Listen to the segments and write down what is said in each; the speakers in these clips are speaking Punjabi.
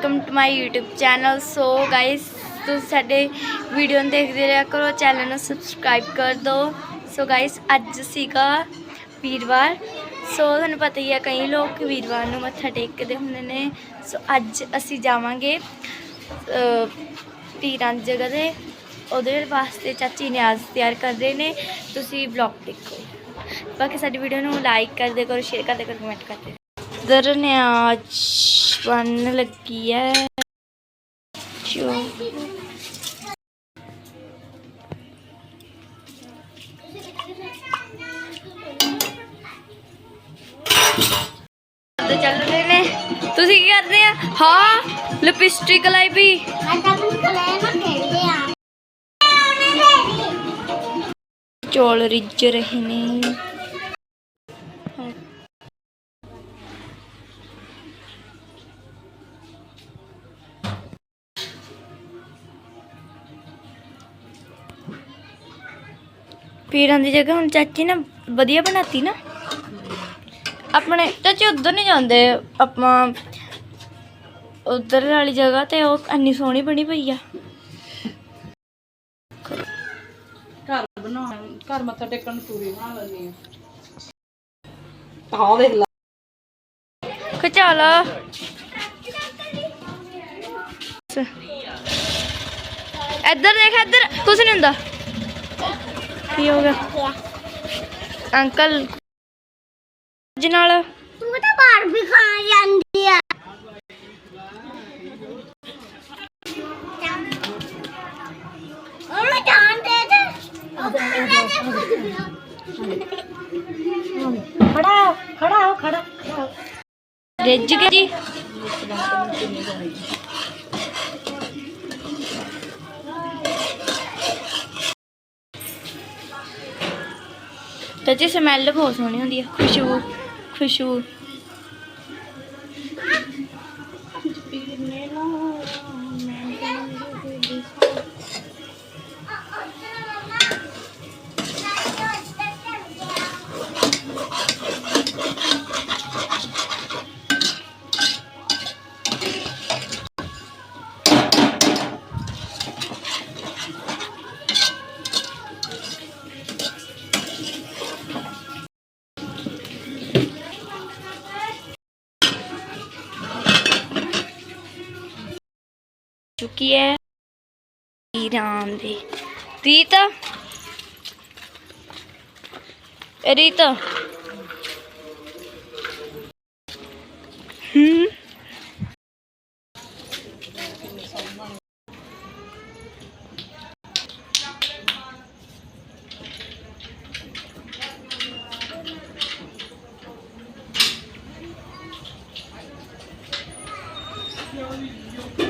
Welcome to my YouTube channel so guys ਤੁਸੀਂ ਸਾਡੇ ਵੀਡੀਓ ਨੂੰ ਦੇਖਦੇ ਰਿਹਾ ਕਰੋ ਚੈਨਲ ਨੂੰ ਸਬਸਕ੍ਰਾਈਬ ਕਰ ਦਿਓ ਸੋ ਗਾਇਸ ਅੱਜ ਸੀਗਾ ਵੀਰਵਾਰ। ਸੋ ਤੁਹਾਨੂੰ ਪਤਾ ਹੀ ਹੈ ਕਈ ਲੋਕ ਵੀਰਵਾਰ ਨੂੰ ਮੱਥਾ ਟੇਕਦੇ ਹੁੰਦੇ ਨੇ। ਸੋ ਅੱਜ ਅਸੀਂ ਜਾਵਾਂਗੇ ਪੀਰਾਂ ਦੀ ਜਗ੍ਹਾ ਤੇ। ਉਹਦੇ ਵਾਸਤੇ ਚਾਚੀ ਨਿਆਜ਼ ਤਿਆਰ ਕਰ ਰਹੇ ਨੇ। ਤੁਸੀਂ ਵਲੌਗ ਦੇਖੋ। ਬਾਕੀ ਸਾਡੀ ਵੀਡੀਓ ਨੂੰ ਲਾਈਕ ਕਰਦੇ ਕਰੋ ਸ਼ੇਅਰ ਕਰਦੇ ਕਰੋ ਕਮੈਂਟ ਕਰਦੇ ਦਰ ਨਿਆਜ਼ ਬਣ ਲੱਗੀ ਹੈ। ਜੋ। ਤੇ ਚੱਲ ਰਹੇ ਨੇ। ਤੁਸੀਂ ਕੀ ਕਰਦੇ ਆ? ਹਾਂ ਲਿਪਸਟਿਕ ਲਾਈ ਵੀ। ਚੋਲ ਰਿੱਝ ਰਹੇ ਨੇ। ਪੀਰਾਂ ਦੀ ਜਗ੍ਹਾ ਹੁਣ ਚਾਚੀ ਨਾ ਵਧੀਆ ਬਣਾਤੀ ਨਾ। ਆਪਣੇ ਚਾਚੀ ਉਧਰ ਨਹੀਂ ਜਾਂਦੇ ਆਪਾਂ ਉਧਰ ਵਾਲੀ ਜਗ੍ਹਾ ਤੇ ਉਹ ਇੰਨੀ ਸੋਹਣੀ ਬਣੀ ਪਈ ਆ। ਘਰ ਬਣਾ ਘਰ ਮੱਥਾ ਟੇਕਣ ਨੂੰ ਪੂਰੀ ਬਣਾ ਲੈਂਦੀ ਆ। ਤਾਂ ਦੇਖ ਲਾ। ਖਚਾ ਲਾ ਇੱਧਰ ਦੇਖ ਇੱਧਰ। ਕੁਛ ਨਹੀਂ ਹੁੰਦਾ। ਕੀ ਹੋ ਗਿਆ? ਅੰਕਲ ਜੀ ਨਾਲ? ਤੂੰ ਤਾਂ ਬਾਹਰ ਵੀ ਖਾ ਜਾਂਦੀ ਆ। ਉਹ ਜਾਣ ਦੇ ਦੇ। ਖੜਾ ਖੜਾ ਹੋ ਖੜਾ ਰਿੱਝ ਗਿਆ ਜੀ? ਚਾਚੀ ਸਮੈਲ ਬਹੁਤ ਸੋਹਣੀ ਹੁੰਦੀ ਹੈ ਖੁਸ਼ਬੂ ਖੁਸ਼ਬੂ। ਚੁੱਕੀ ਹੈ। ਈਰਾਨ ਦੀ। ਰੀਤਾ। ਰੀਤਾ। ਹੂੰ। ਰੀਤਾ ਚੱਲ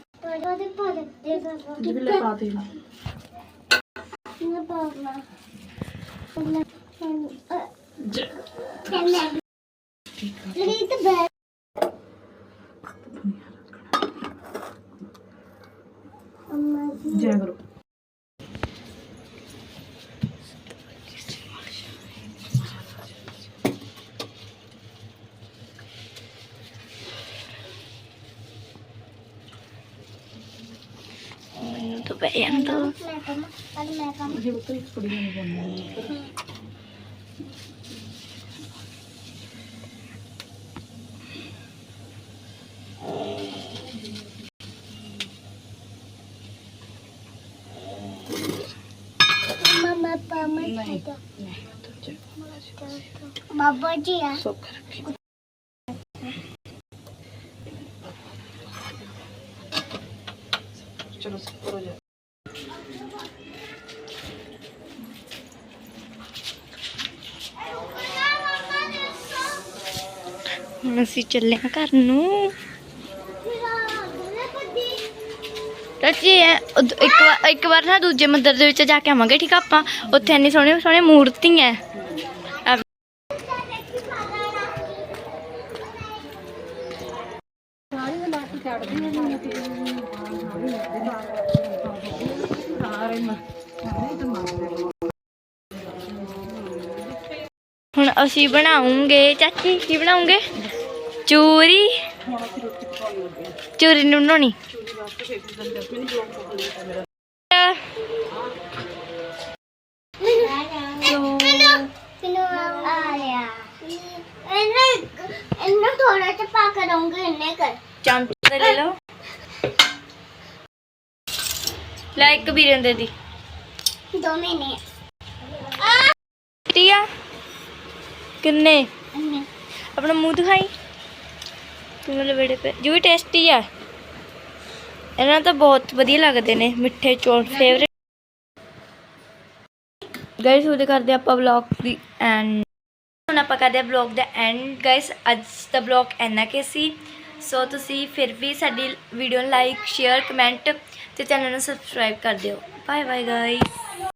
ਪਾਦੇ ਪਾਦੇ ਦੇ ਦੋ ਜਿਹਦੇ ਲਈ ਪਾ ਦੇ ਨਾ ਪਾਉਣਾ ਪਹਿਲਾਂ ਪਹਿਲਾਂ ਰੀਤ ਬੈ ਅੰਮਾ ਜੀ ਜੈ ਕਰੋ ਮੈਨੂੰ ਤਾਂ ਪੈ ਜਾਂਦਾ ਮੈਂ ਕੰਮ ਅੱਜ ਮੈਂ ਕੰਮ ਇਹ ਉੱਤੇ ਇੱਕ ਕੁੜੀ ਨੂੰ ਬੋਲਣਾ ਮਮਾ ਪਾਮਾ ਨਹੀਂ ਚਾਚਾ ਨਹੀਂ ਤੂੰ ਜੈ ਬਾਬਾ ਜੀ ਆ ਸੁੱਖ ਰੱਖੀ ਚਲੋ ਕਰੋ ਜਾ ਹੁਣ ਅਸੀਂ ਚੱਲੇ ਹਾਂ ਘਰ ਨੂੰ। ਚਾਚੀ, ਇਹ ਇੱਕ ਵਾਰ ਇੱਕ ਵਾਰ ਨਾ ਦੂਜੇ ਮੰਦਿਰ ਦੇ ਵਿੱਚ ਜਾ ਕੇ ਆਵਾਂਗੇ, ਠੀਕ ਆ ਆਪਾਂ? ਉੱਥੇ ਇੰਨੀ ਸੋਹਣੀ ਸੋਹਣੀ ਮੂਰਤੀਆਂ ਹੈ। ਹੁਣ ਅਸੀਂ ਬਣਾਉਂਗੇ, ਚਾਚੀ, ਕੀ ਬਣਾਉਂਗੇ? ਚੂਰੀ ਹੁਣ ਅਸੀਂ ਰੋਟੀ ਪਕਾਉਣ ਲੱਗੇ ਹਾਂ ਚੂਰੀ ਨੂੰ ਬਣਾਉਣੀ ਚੂਰੀ ਵਾਸਤੇ ਫੇਰ ਮੇਰਾ ਕਿਨੂੰ ਆ ਜੋ ਵੀ ਟੇਸਟੀ ਆ, ਇਹਨਾਂ ਤਾਂ ਬਹੁਤ ਵਧੀਆ ਲੱਗਦੇ ਨੇ, ਮਿੱਠੇ ਚੌਲ ਫੇਵਰੇਟ ਗਾਇਸ ਉਹਦੇ ਕਰਦੇ ਆਪਾਂ ਵਲੌਗ ਦੀ ਐਂਡ ਹੁਣ ਆਪਾਂ ਕਰਦੇ ਆ ਵਲੌਗ ਦਾ ਐਂਡ ਗਾਇਸ ਅੱਜ ਦਾ ਵਲੌਗ ਐਨਾ ਕੇ ਸੀ। ਸੋ ਤੁਸੀਂ ਫਿਰ ਵੀ ਸਾਡੀ ਵੀਡੀਓ ਨੂੰ ਲਾਈਕ ਸ਼ੇਅਰ ਕਮੈਂਟ ਤੇ ਚੈਨਲ ਨੂੰ ਸਬਸਕ੍ਰਾਈਬ ਕਰ ਦਿਓ। Bye bye guys